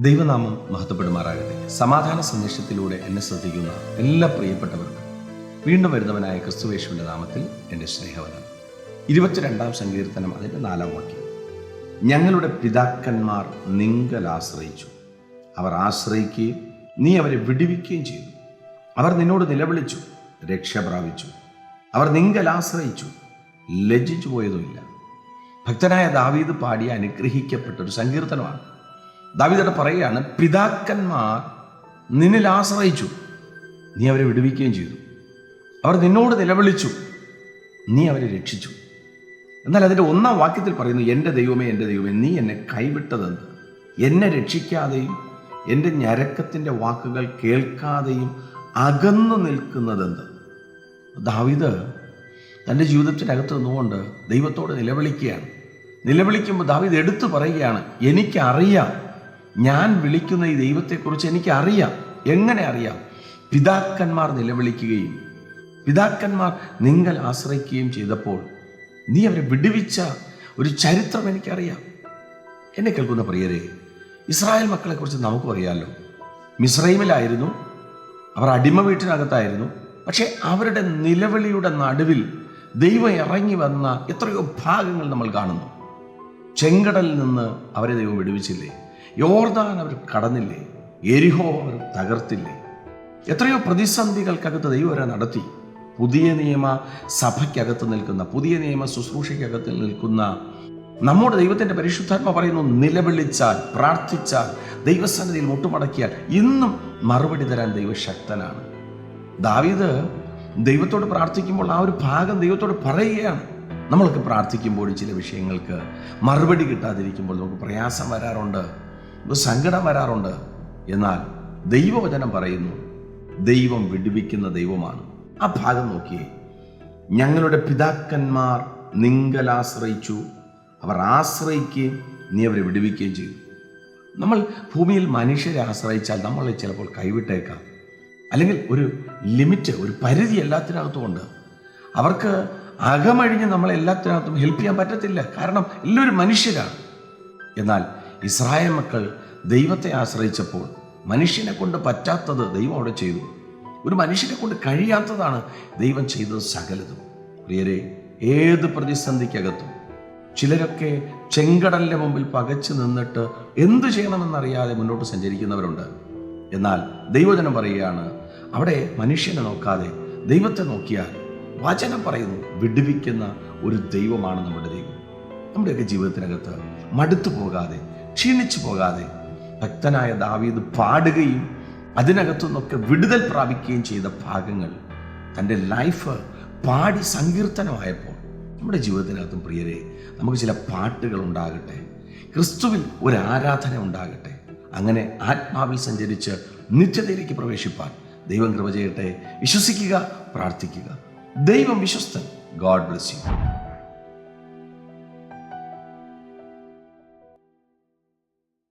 ദൈവനാമം മഹത്വപ്പെടുമാറാകട്ടെ. സമാധാന സന്ദേശത്തിലൂടെ എന്നെ ശ്രദ്ധിക്കുന്ന എല്ലാ പ്രിയപ്പെട്ടവർക്കും വീണ്ടും വരുന്നവനായ ക്രിസ്തുവേശുവിന്റെ നാമത്തിൽ എന്റെ സ്നേഹവനം ഇരുപത്തിരണ്ടാം സങ്കീർത്തനം അതിന്റെ നാലാം വാക്യം. ഞങ്ങളുടെ പിതാക്കന്മാർ നിങ്കൽ ആശ്രയിച്ചു. അവർ ആശ്രയിക്കുകയും നീ അവരെ വിടുവിക്കുകയും ചെയ്തു. അവർ നിന്നോട് നിലവിളിച്ചു രക്ഷ പ്രാപിച്ചു. അവർ നിങ്കൽ ആശ്രയിച്ചു ലജ്ജിച്ചു പോയതുമില്ല ഭക്തനായ ദാവീദ് പാടിയ അനുഗ്രഹിക്കപ്പെട്ട ഒരു സങ്കീർത്തനമാണ്. ദാവീദയുടെ പറയുകയാണ് പിതാക്കന്മാർ നിന്നിൽ ആശ്രയിച്ചു. നീ അവരെ വിടുവിക്കുകയും ചെയ്തു. അവർ നിന്നോട് നിലവിളിച്ചു. നീ അവരെ രക്ഷിച്ചു. എന്നാൽ അതിന്റെ ഒന്നാം വാക്യത്തിൽ പറയുന്നു എന്റെ ദൈവമേ എന്റെ ദൈവമേ നീ എന്നെ കൈവിട്ടതെന്ന് എന്നെ രക്ഷിക്കാതെയും എന്റെ ഞരക്കത്തിന്റെ വാക്കുകൾ കേൾക്കാതെയും അകന്നു നിൽക്കുന്നതെന്ത്? ദാവിദ് തന്റെ ജീവിതത്തിനകത്ത് നിന്നുകൊണ്ട് ദൈവത്തോട് നിലവിളിക്കുകയാണ്. നിലവിളിക്കുമ്പോൾ ദാവിദ് എടുത്തു പറയുകയാണ് എനിക്കറിയാം. ഞാൻ വിളിക്കുന്ന ഈ ദൈവത്തെക്കുറിച്ച് എനിക്ക് അറിയാം എങ്ങനെ അറിയാം? പിതാക്കന്മാർ നിലവിളിക്കുകയും പിതാക്കന്മാർ നിങ്ങൾ ആശ്രയിക്കുകയും ചെയ്തപ്പോൾ നീ അവരെ വിടുവിച്ച ഒരു ചരിത്രം എനിക്കറിയാം. എന്നെ കേൾക്കുന്ന പ്രിയരെ ഇസ്രായേൽ മക്കളെക്കുറിച്ച് നമുക്കും അറിയാമല്ലോ മിസ്രൈമിലായിരുന്നു അവർ അടിമ വീട്ടിനകത്തായിരുന്നു പക്ഷേ അവരുടെ നിലവിളിയുടെ നടുവിൽ ദൈവം ഇറങ്ങി വന്ന എത്രയോ ഭാഗങ്ങൾ നമ്മൾ കാണുന്നു. ചെങ്കടലിൽ നിന്ന് അവരെ ദൈവം വിടുവിച്ചില്ലേ? യോർദാൻ അവർ കടന്നില്ലേ? എരിഹോ അവർ തകർത്തില്ലേ? എത്രയോ പ്രതിസന്ധികൾക്കകത്ത് ദൈവം അവരെ നടത്തി. പുതിയ നിയമ സഭയ്ക്കകത്ത് നിൽക്കുന്ന പുതിയ നിയമ ശുശ്രൂഷയ്ക്കകത്ത് നിൽക്കുന്ന നമ്മുടെ ദൈവത്തിന്റെ പരിശുദ്ധാത്മ പറയുന്നു നിലവിളിച്ചാൽ പ്രാർത്ഥിച്ചാൽ ദൈവസന്നിധിയിൽ മുട്ടുമടക്കിയാൽ ഇന്നും മറുപടി തരാൻ ദൈവശക്തനാണ്. ദാവീദ് ദൈവത്തോട് പ്രാർത്ഥിക്കുമ്പോൾ ആ ഒരു ഭാഗം ദൈവത്തോട് പറയുകയാണ്. നമ്മളൊക്കെ പ്രാർത്ഥിക്കുമ്പോൾ ചില വിഷയങ്ങൾക്ക് മറുപടി കിട്ടാതിരിക്കുമ്പോൾ നമുക്ക് പ്രയാസം വരാറുണ്ട്. സങ്കടം വരാറുണ്ട്. എന്നാൽ ദൈവവചനം പറയുന്നു ദൈവം വിടുവിക്കുന്ന ദൈവമാണ്. ആ ഭാഗം നോക്കിയേ. ഞങ്ങളുടെ പിതാക്കന്മാർ നിങ്കലാശ്രയിച്ചു അവർ ആശ്രയിക്കുകയും നീ അവരെ വിടുവിക്കുകയും ചെയ്തു. നമ്മൾ ഭൂമിയിൽ മനുഷ്യരെ ആശ്രയിച്ചാൽ നമ്മളെ ചിലപ്പോൾ കൈവിട്ടേക്കാം. അല്ലെങ്കിൽ ഒരു ലിമിറ്റ് ഒരു പരിധി എല്ലാത്തിനകത്തും ഉണ്ട് അവർക്ക് അകമഴിഞ്ഞ് നമ്മളെ എല്ലാത്തിനകത്തും ഹെൽപ്പ് ചെയ്യാൻ പറ്റത്തില്ല. കാരണം എല്ലാവരും മനുഷ്യരാണ്. എന്നാൽ ഇസ്രായേൽ മക്കൾ ദൈവത്തെ ആശ്രയിച്ചപ്പോൾ മനുഷ്യനെ കൊണ്ട് പറ്റാത്തത് ദൈവം അവിടെ ചെയ്തു. ഒരു മനുഷ്യനെ കൊണ്ട് കഴിയാത്തതാണ് ദൈവം ചെയ്തത് സകലതും. പ്രിയരെ ഏത് പ്രതിസന്ധിക്കകത്തും ചിലരൊക്കെ ചെങ്കടലിന്റെ മുമ്പിൽ പകച്ചു നിന്നിട്ട് എന്തു ചെയ്യണമെന്നറിയാതെ മുന്നോട്ട് സഞ്ചരിക്കുന്നവരുണ്ട്. എന്നാൽ ദൈവജനം പറയുകയാണ് അവിടെ മനുഷ്യനെ നോക്കാതെ ദൈവത്തെ നോക്കിയാൽ വചനം പറയുന്നു വിടുവിക്കുന്ന ഒരു ദൈവമാണ് നമ്മുടെ ദൈവം. നമ്മുടെയൊക്കെ ജീവിതത്തിനകത്ത് മടുത്തു പോകാതെ ക്ഷീണിച്ചു പോകാതെ ഭക്തനായ ദാവീദ് പാടുകയും അതിനകത്തു നിന്നൊക്കെ വിടുതൽ പ്രാപിക്കുകയും ചെയ്ത ഭാഗങ്ങൾ തന്റെ ലൈഫ് പാടി സങ്കീർത്തനമായപ്പോൾ നമ്മുടെ ജീവിതത്തിനകത്തും പ്രിയരെ നമുക്ക് ചില പാട്ടുകൾ ഉണ്ടാകട്ടെ. ക്രിസ്തുവിൽ ഒരു ആരാധന ഉണ്ടാകട്ടെ. അങ്ങനെ ആത്മാവിൽ സഞ്ചരിച്ച് നിത്യതയിലേക്ക് പ്രവേശിപ്പാൻ ദൈവം കൃപ ചെയ്യട്ടെ. വിശ്വസിക്കുക പ്രാർത്ഥിക്കുക. ദൈവം വിശ്വസ്തൻ. God bless you